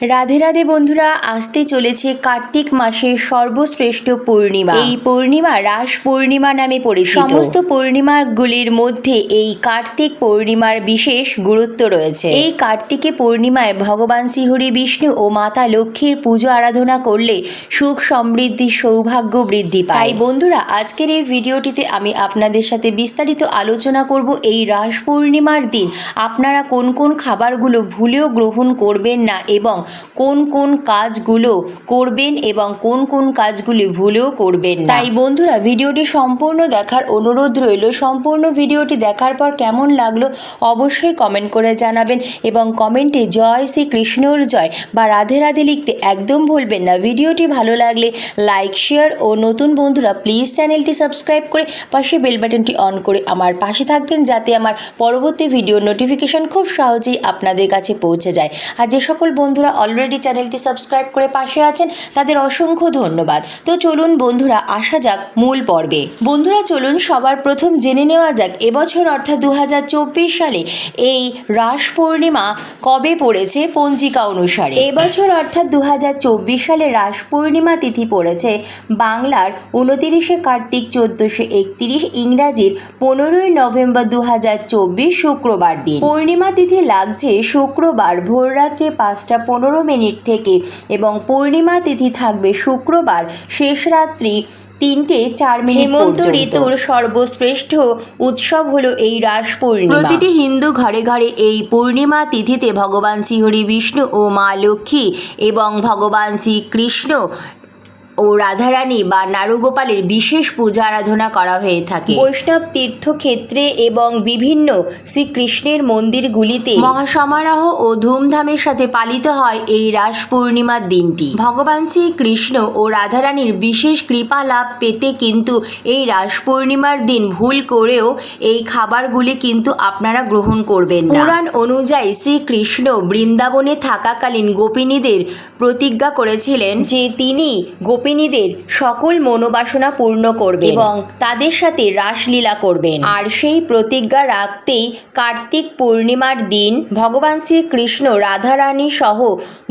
রাধে রাধে বন্ধুরা আসতে চলেছে কার্তিক মাসের সর্বশ্রেষ্ঠ পূর্ণিমা। এই পূর্ণিমা রাস পূর্ণিমা নামে পরিচিত। সমস্ত পূর্ণিমাগুলির মধ্যে এই কার্তিক পূর্ণিমার বিশেষ গুরুত্ব রয়েছে। এই কার্তিকে পূর্ণিমায় ভগবান শ্রীহরি বিষ্ণু ও মাতা লক্ষ্মীর পুজো আরাধনা করলে সুখ সমৃদ্ধি সৌভাগ্য বৃদ্ধি পায়। তাই বন্ধুরা আজকের এই ভিডিওটিতে আমি আপনাদের সাথে বিস্তারিত আলোচনা করব এই রাস পূর্ণিমার দিন। আপনারা কোন কোন খাবারগুলো ভুলেও গ্রহণ করবেন না এবং কোন কোন কাজগুলো করবেন এবং কোন কোন কাজগুলি ভুলেও করবেন তাই বন্ধুরা, ভিডিওটি সম্পূর্ণ দেখার অনুরোধ রইল। সম্পূর্ণ ভিডিওটি দেখার পর কেমন লাগল অবশ্যই কমেন্ট করে জানাবেন এবং কমেন্টে জয় শ্রী কৃষ্ণর জয় বা রাধে রাধে লিখতে একদম ভুলবেন না। ভিডিওটি ভালো লাগলে লাইক, শেয়ার ও নতুন বন্ধুরা প্লিজ চ্যানেলটি সাবস্ক্রাইব করে পাশে বেল বাটনটি অন করে আমার পাশে থাকবেন যাতে আমার পরবর্তী ভিডিওর নোটিফিকেশন খুব সহজেই আপনাদের কাছে পৌঁছে যায়। আর যে সকল বন্ধুরা অলরেডি চ্যানেলটি সাবস্ক্রাইব করে পাশে আছেন, তাদের অসংখ্য ধন্যবাদ। তো চলুন বন্ধুরা, আসা যাক মূল পর্বে। বন্ধুরা, চলুন সবার প্রথম জেনে নেওয়া যাক, এবছর অর্থাৎ দু হাজার চব্বিশ সালে এই রাস পূর্ণিমা কবে পড়েছে পঞ্জিকা অনুসারে? এবছর অর্থাৎ দু হাজার চব্বিশ সালে রাস পূর্ণিমা তিথি পড়েছে বাংলার উনতিরিশে কার্তিক, চোদ্দোশো একত্রিশ ইংরাজির পনেরোই নভেম্বর দু হাজার চব্বিশ শুক্রবার দিন। পূর্ণিমা তিথি লাগছে শুক্রবার ভোররাত্রে পাঁচটা পনেরো মিনিট থেকে এবং পূর্ণিমা তিথি থাকবে শুক্রবার শেষ রাত্রি তিনটে চার মিনিট হেমন্ত ঋতুর সর্বশ্রেষ্ঠ উৎসব হলো এই রাস পূর্ণিমা। প্রতিটি হিন্দু ঘরে ঘরে এই পূর্ণিমা তিথিতে ভগবান শ্রীহরি বিষ্ণু ও মা লক্ষ্মী এবং ভগবান শ্রীকৃষ্ণ ও রাধারানী বা নারুগোপালের বিশেষ পূজা আরাধনা করা হয়ে থাকে। বৈষ্ণব তীর্থক্ষেত্রে এবং বিভিন্ন শ্রীকৃষ্ণের মন্দিরগুলিতে মহাসমারোহ ও ধুমধামের সাথে পালিত হয় এই রাস পূর্ণিমার দিনটি। ভগবান শ্রীকৃষ্ণ ও রাধারানীর বিশেষ কৃপা লাভ পেতে কিন্তু এই রাস পূর্ণিমার দিন ভুল করেও এই খাবারগুলি কিন্তু আপনারা গ্রহণ করবেন না। পুরাণ অনুযায়ী শ্রীকৃষ্ণ বৃন্দাবনে থাকাকালীন গোপিনীদের প্রতিজ্ঞা করেছিলেন যে তিনি গোপিনীদের সকল মনোবাসনা পূর্ণ করবে এবং তাদের সাথে রাসলীলা করবেন। আর সেই প্রতিজ্ঞা রাখতেই কার্তিক পূর্ণিমার দিন ভগবান শ্রীকৃষ্ণ রাধারানী সহ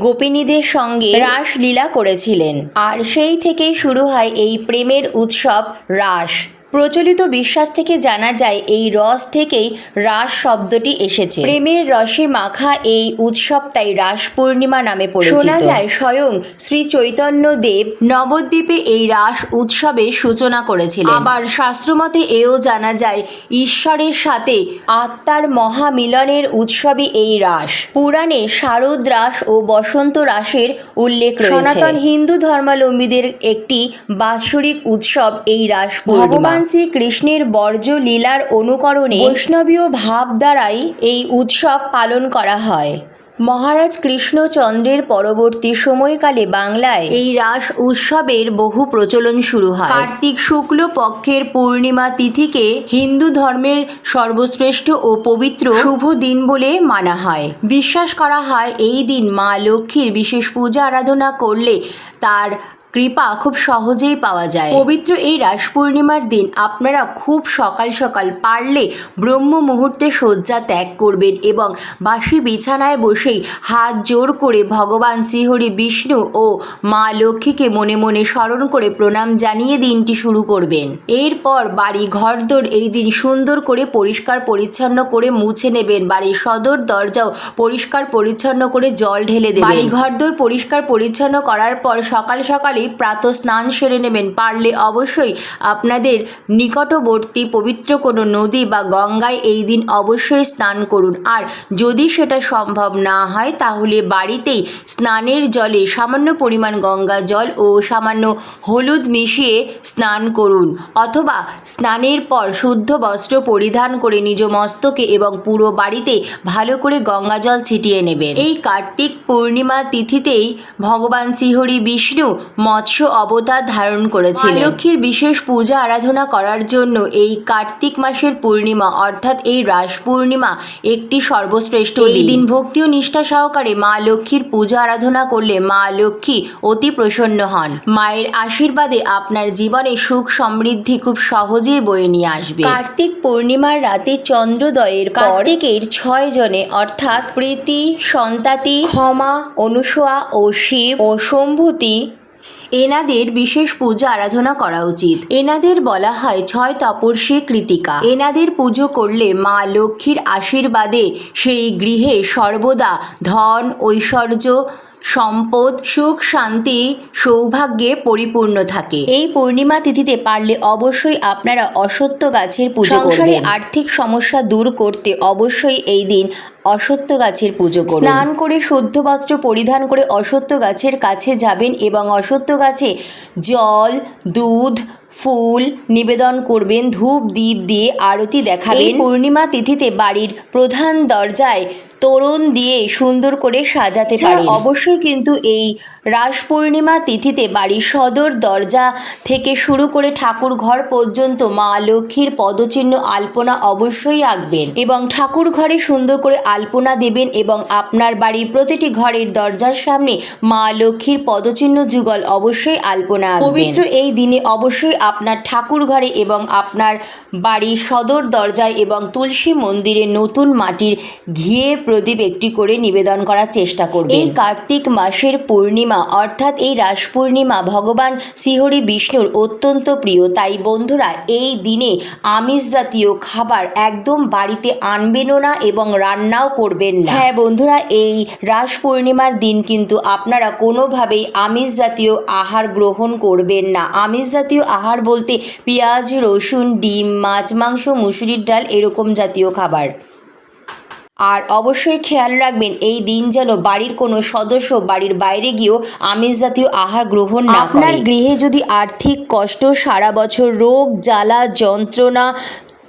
গোপিনীদের সঙ্গে রাসলীলা করেছিলেন। আর সেই থেকেই শুরু হয় এই প্রেমের উৎসব রাস। প্রচলিত বিশ্বাস থেকে জানা যায় এই রস থেকেই রাস শব্দটি এসেছে। প্রেমের রসে মাখা এই উৎসব তাই রাস পূর্ণিমা নামে পরিচিত। শোনা যায় স্বয়ং শ্রী চৈতন্য দেব নবদ্বীপে এই রাস উৎসবের সূচনা করেছিলেন। আবার শাস্ত্রমতে এও জানা যায় ঈশ্বরের সাথে আত্মার মহামিলনের উৎসবই এই রাস। পুরাণে শারদ রাস ও বসন্ত রাসের উল্লেখ সনাতন হিন্দু ধর্মাবলম্বীদের একটি বাৎসরিক উৎসব এই রাস ভগবান শ্রীকৃষ্ণের বর্জ্য লীলার অনুকরণে বৈষ্ণবীয় ভাব দ্বারাই এই উৎসব পালন করা হয়। মহারাজ কৃষ্ণচন্দ্রের পরবর্তী সময়কালে বাংলায় এই রাস উৎসবের বহু প্রচলন শুরু হয়। কার্তিক শুক্ল পক্ষের পূর্ণিমা তিথিকে হিন্দু ধর্মের সর্বশ্রেষ্ঠ ও পবিত্র শুভ দিন বলে মানা হয়। বিশ্বাস করা হয় এই দিন মা লক্ষ্মীর বিশেষ পূজা আরাধনা করলে তার কৃপা খুব সহজেই পাওয়া যায়। পবিত্র এই রাস পূর্ণিমার দিন আপনারা খুব সকাল সকাল পারলে ব্রহ্ম মুহূর্তে শয্যা ত্যাগ করবেন এবং বাসি বিছানায় বসেই হাত জোর করে ভগবান শ্রীহরি বিষ্ণু ও মা লক্ষ্মীকে মনে মনে স্মরণ করে প্রণাম জানিয়ে দিনটি শুরু করবেন। এরপর বাড়ি ঘরদোর এই দিন সুন্দর করে পরিষ্কার পরিচ্ছন্ন করে মুছে নেবেন। বাড়ির সদর দরজাও পরিষ্কার পরিচ্ছন্ন করে জল ঢেলে দেবেন। বাড়ি ঘরদোর পরিষ্কার পরিচ্ছন্ন করার পর সকাল সকালে প্রাত স্নান সেরে নেবেন। পারলে অবশ্যই আপনাদের নিকটবর্তী পবিত্র কোনো নদী বা গঙ্গায় এই দিন অবশ্যই স্নান করুন। আর যদি সেটা সম্ভব না হয়, তাহলে বাড়িতেই স্নানের জলে সামান্য পরিমাণ গঙ্গা জল ও সামান্য হলুদ মিশিয়ে স্নান করুন। অথবা স্নানের পর শুদ্ধ বস্ত্র পরিধান করে নিজ মস্তকে এবং পুরো বাড়িতে ভালো করে গঙ্গা জল ছিটিয়ে নেবেন। এই কার্তিক পূর্ণিমা তিথিতেই ভগবান শ্রীহরি বিষ্ণু মৎস্য অবতার ধারণ করেছিলেন। লক্ষ্মীর বিশেষ পূজা আরাধনা করার জন্য এই কার্তিক মাসের পূর্ণিমা অর্থাৎ এই রাস পূর্ণিমা একটি সর্বশ্রেষ্ঠ এই দিন। ভক্তি ও নিষ্ঠা সহকারে মা লক্ষ্মীর পূজা আরাধনা করলে মা লক্ষ্মী অতি প্রসন্ন হন। মায়ের আশীর্বাদে আপনার জীবনে সুখ সমৃদ্ধি খুব সহজেই বয়ে নিয়ে আসবে। কার্তিক পূর্ণিমার রাতে চন্দ্রোদয়ের কার্তিকের ছয় জনে অর্থাৎ প্রীতি সন্তাতি ক্ষমা অনুসোয়া ও শিব ও সম্ভূতি এনাদের বিশেষ পূজা আরাধনা করা উচিত। এনাদের বলা হয় ছয় তপস্বী কৃতিকা। এনাদের পুজো করলে মা লক্ষ্মীর আশীর্বাদে সেই গৃহে সর্বদা ধন, ঐশ্বর্য সম্পদ সুখ শান্তি সৌভাগ্যে পরিপূর্ণ থাকে। এই পূর্ণিমা তিথিতে পারলে অবশ্যই আপনারা অসত্য গাছের পুজো সংসারে আর্থিক সমস্যা দূর করতে অবশ্যই এই দিন অসত্য গাছের পুজো করুন। স্নান করে শুদ্ধ বস্ত্র পরিধান করে অসত্য গাছের কাছে যাবেন এবং অসত্য গাছে জল দুধ ফুল নিবেদন করবেন ধূপ দ্বীপ দিয়ে আরতি দেখাবেন। পূর্ণিমা তিথিতে বাড়ির প্রধান দরজায় তোরণ দিয়ে সুন্দর করে সাজাতে পারেন। অবশ্যই কিন্তু এই রাস পূর্ণিমা তিথিতে বাড়ির সদর দরজা থেকে শুরু করে ঠাকুর ঘর পর্যন্ত মা লক্ষ্মীর পদচিহ্ন আলপনা অবশ্যই আঁকবেন এবং ঠাকুর ঘরে সুন্দর করে আলপনা দেবেন এবং আপনার বাড়ির প্রতিটি ঘরের দরজার সামনে মা লক্ষ্মীর পদচিহ্ন যুগল অবশ্যই আলপনা পবিত্র এই দিনে অবশ্যই আপনার ঠাকুর ঘরে এবং আপনার বাড়ির সদর দরজায় এবং তুলসী মন্দিরে নতুন মাটির ঘিয়ে প্রদীপ একটি করে নিবেদন করার চেষ্টা করবে। এই কার্তিক মাসের পূর্ণিমা অর্থাৎ এই রাস পূর্ণিমা ভগবান শ্রীহরি বিষ্ণুর অত্যন্ত প্রিয়। তাই বন্ধুরা এই দিনে আমিষ জাতীয় খাবার একদম বাড়িতে আনবেনও না এবং রান্নাও করবেন না। হ্যাঁ বন্ধুরা এই রাস পূর্ণিমার দিন কিন্তু আপনারা কোনোভাবেই আমিষ জাতীয় আহার গ্রহণ করবেন না। আমিষ জাতীয় আহার বলতে পেঁয়াজ রসুন ডিম মাছ মাংস মুসুরির ডাল এরকম জাতীয় খাবার। আর অবশ্যই খেয়াল রাখবেন এই দিন যেন বাড়ির কোনো সদস্য বাড়ির বাইরে গিয়েও আমিষ জাতীয় আহার গ্রহণ না আপনার গৃহে যদি আর্থিক কষ্ট সারা বছর রোগ জ্বালা যন্ত্রণা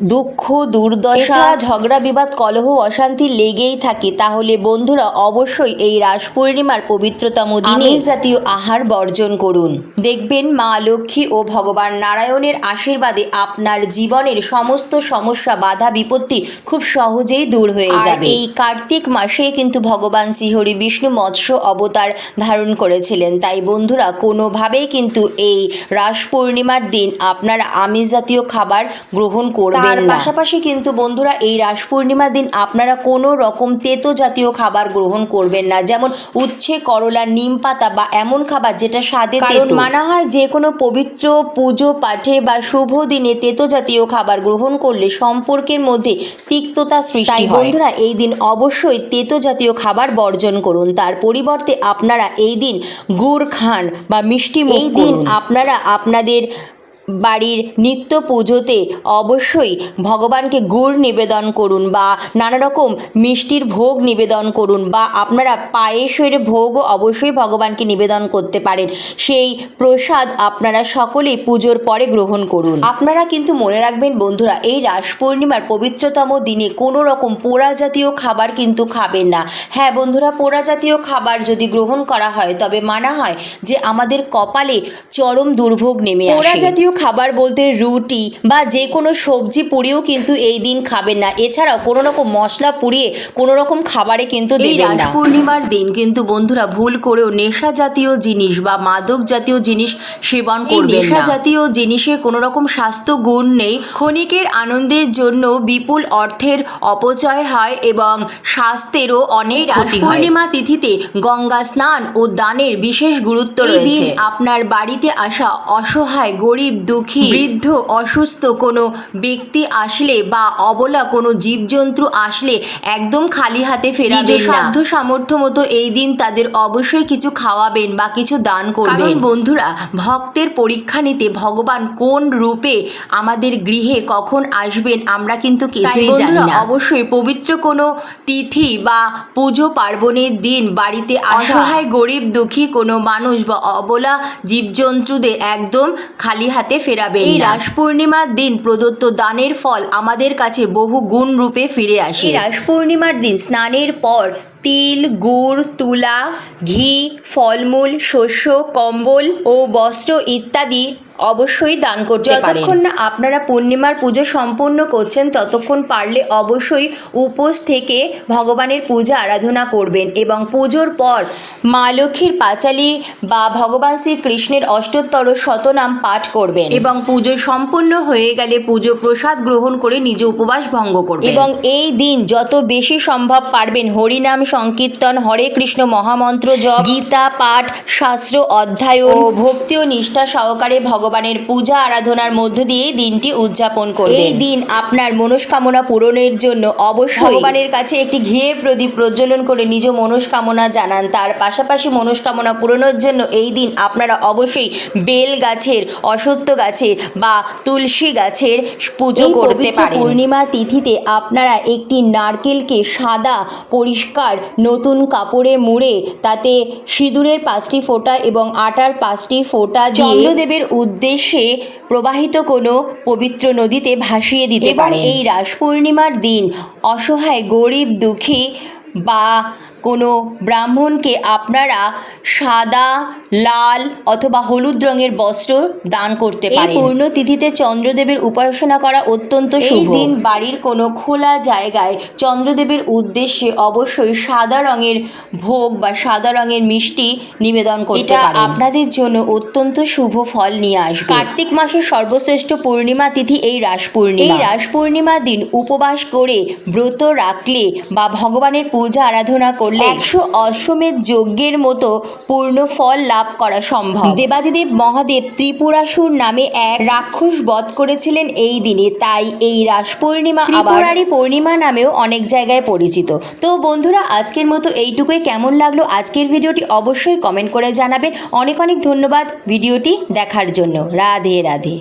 দুঃখ দুর্দশা ঝগড়া বিবাদ কলহ অশান্তি লেগেই থাকে। তাহলে বন্ধুরা অবশ্যই এই রাস পূর্ণিমার পবিত্রতম দিনে জাতীয় আহার বর্জন করুন। দেখবেন মা লক্ষ্মী ও ভগবান নারায়ণের আশীর্বাদে আপনার জীবনের সমস্ত সমস্যা বাধা বিপত্তি খুব সহজেই দূর হয়ে যাবে। এই কার্তিক মাসে কিন্তু ভগবান শ্রীহরি বিষ্ণু মৎস্য অবতার ধারণ করেছিলেন। তাই বন্ধুরা কোনোভাবেই কিন্তু এই রাস পূর্ণিমার দিন আপনার আমিষ জাতীয় খাবার গ্রহণ করবেন তার পাশাপাশি কিন্তু বন্ধুরা এই রাস পূর্ণিমার দিন আপনারা কোনো রকম তেতো জাতীয় খাবার গ্রহণ করবেন না। যেমন উচ্ছে করলা নিম পাতা বা এমন খাবার যেটা স্বাদে মানা হয় যে কোনো পবিত্র পুজো পাঠে বা শুভ দিনে তেতো জাতীয় খাবার গ্রহণ করলে সম্পর্কের মধ্যে তিক্ততা সৃষ্টি হয়। বন্ধুরা এই দিন অবশ্যই তেতো জাতীয় খাবার বর্জন করুন। তার পরিবর্তে আপনারা এই দিন গুড় খান বা মিষ্টি এই দিন আপনারা আপনাদের বাড়ির নিত্য পুজোতে অবশ্যই ভগবানকে গুড় নিবেদন করুন বা নানা রকম মিষ্টির ভোগ নিবেদন করুন বা আপনারা পায়েসের ভোগও অবশ্যই ভগবানকে নিবেদন করতে পারেন। সেই প্রসাদ আপনারা সকলেই পুজোর পরে গ্রহণ করুন। আপনারা কিন্তু মনে রাখবেন বন্ধুরা এই রাস পূর্ণিমার পবিত্রতম দিনে কোনো রকম পোড়া জাতীয় খাবার কিন্তু খাবেন না। হ্যাঁ বন্ধুরা পোড়া জাতীয় খাবার যদি গ্রহণ করা হয় তবে মানা হয় যে আমাদের কপালে চরম দুর্ভোগ নেমে পোড়া জাতীয় খাবার বলতে রুটি বা যে কোনো সবজি পুড়িয়েও কিন্তু এই দিন খাবেন না। এছাড়াও কোনো রকম মশলা পুড়িয়ে কোনো রকম খাবারে কিন্তু দেবেন না। পূর্ণিমার দিন কিন্তু বন্ধুরা ভুল করেও নেশা জাতীয় জিনিস বা মাদক জাতীয় জিনিস সেবন করবেন নেশা জাতীয় জিনিসে কোনো রকম স্বাস্থ্য গুণ নেই। ক্ষণিকের আনন্দের জন্য বিপুল অর্থের অপচয় হয় এবং স্বাস্থ্যেরও অনেক ক্ষতি হয়। পূর্ণিমা তিথিতে গঙ্গা স্নান ও দানের বিশেষ গুরুত্ব রয়েছে। আপনার বাড়িতে আসা অসহায় গরিব দুঃখী। বৃদ্ধ অসুস্থ কোনো ব্যক্তি আসলে বা অবলা কোনো জীবজন্তু আসলে একদম খালি হাতে ফেরাবেন না। সাধ্য সামর্থ্য মতো এই দিন তাদের অবশ্যই কিছু খাওয়াবেন বা কিছু দান করবেন। বন্ধুরা ভক্তের পরীক্ষা নিতে ভগবান কোন রূপে আমাদের গৃহে কখন আসবেন আমরা কিন্তু কিছুই জানি না। অবশ্যই পবিত্র কোনো তিথি বা পুজো পার্বণের দিন বাড়িতে অসহায় গরিব দুঃখী কোনো মানুষ বা অবলা জীবজন্তুদের একদম খালি হাতে ফেরাবেন এই রাস পূর্ণিমার দিন প্রদত্ত দানের ফল আমাদের কাছে বহু গুণ রূপে ফিরে আসে। রাস পূর্ণিমার দিন স্নানের পর তিল গুড় তুলা ঘি ফলমূল শস্য কম্বল ও বস্ত্র ইত্যাদি অবশ্যই দান করতে পারেন। যতক্ষণ না আপনারা পূর্ণিমার পুজো সম্পন্ন করছেন ততক্ষণ পারলে অবশ্যই উপোস থেকে ভগবানের পূজা আরাধনা করবেন এবং পুজোর পর মা লক্ষ্মীর পাঁচালী বা ভগবান শ্রীকৃষ্ণের অষ্টোত্তর শতনাম পাঠ করবেন এবং পুজো সম্পন্ন হয়ে গেলে পুজো প্রসাদ গ্রহণ করে নিজ উপবাস ভঙ্গ করবেন। এবং এই দিন যত বেশি সম্ভব পারবেন হরিনাম সংকীর্তন হরে কৃষ্ণ মহামন্ত্র জপ গীতা পাঠ শাস্ত্র অধ্যায়ন ও ভক্তি ও নিষ্ঠা সহকারে ভগবানের পূজা আরাধনার মধ্য দিয়ে দিনটি উদযাপন করবেন। এই দিন আপনার মনস্কামনা পূরণের জন্য অবশ্যই ভগবানের কাছে একটি ঘিয়ে প্রদীপ প্রজ্বলন করে নিজ মনস্কামনা জানান। তার পাশাপাশি মনস্কামনা পূরণের জন্য এই দিন আপনারা অবশ্যই বেল গাছের অসত্য গাছের বা তুলসী গাছের পুজো করতে পারেন। পূর্ণিমা তিথিতে আপনারা একটি নারকেলকে সাদা পরিষ্কার নতুন কাপড়ে মুড়ে তাতে সিঁদুরের পাঁচটি ফোঁটা এবং আটার পাঁচটি ফোঁটা চন্দ্রদেবের উদ্দেশ্যে প্রবাহিত কোনো পবিত্র নদীতে ভাসিয়ে দিতে পারে এই রাস পূর্ণিমার দিন অসহায় গরিব দুঃখী বা কোনো ব্রাহ্মণকে আপনারা সাদা লাল অথবা হলুদ রঙের বস্ত্র দান করতে পারেন এই পূর্ণ তিথিতে চন্দ্রদেবের উপাসনা করা অত্যন্ত শুভ। দিন বাড়ির কোনো খোলা জায়গায় চন্দ্রদেবের উদ্দেশ্যে অবশ্যই সাদা রঙের ভোগ বা সাদা রঙের মিষ্টি নিবেদন করতে পারেন। আপনাদের জন্য অত্যন্ত শুভ ফল নিয়ে আসবে। কার্তিক মাসের সর্বশ্রেষ্ঠ পূর্ণিমা তিথি এই রাস পূর্ণিমা। এই রাস পূর্ণিমার দিন উপবাস করে ব্রত রাখলে বা ভগবানের পূজা আরাধনা করলে একশো অশ্বমেধ যজ্ঞের মতো পূর্ণ ফল লাভ করা সম্ভব। দেবাদিদেব মহাদেব ত্রিপুরাসুর নামে এক রাক্ষস বধ করেছিলেন এই দিনে। তাই এই রাস পূর্ণিমা ত্রিপুরারি পূর্ণিমা নামেও অনেক জায়গায় পরিচিত। তো বন্ধুরা আজকের মতো এইটুকুই। কেমন লাগল আজকের ভিডিওটি অবশ্যই কমেন্ট করে জানাবেন। অনেক অনেক ধন্যবাদ ভিডিওটি দেখার জন্য। রাধে রাধে।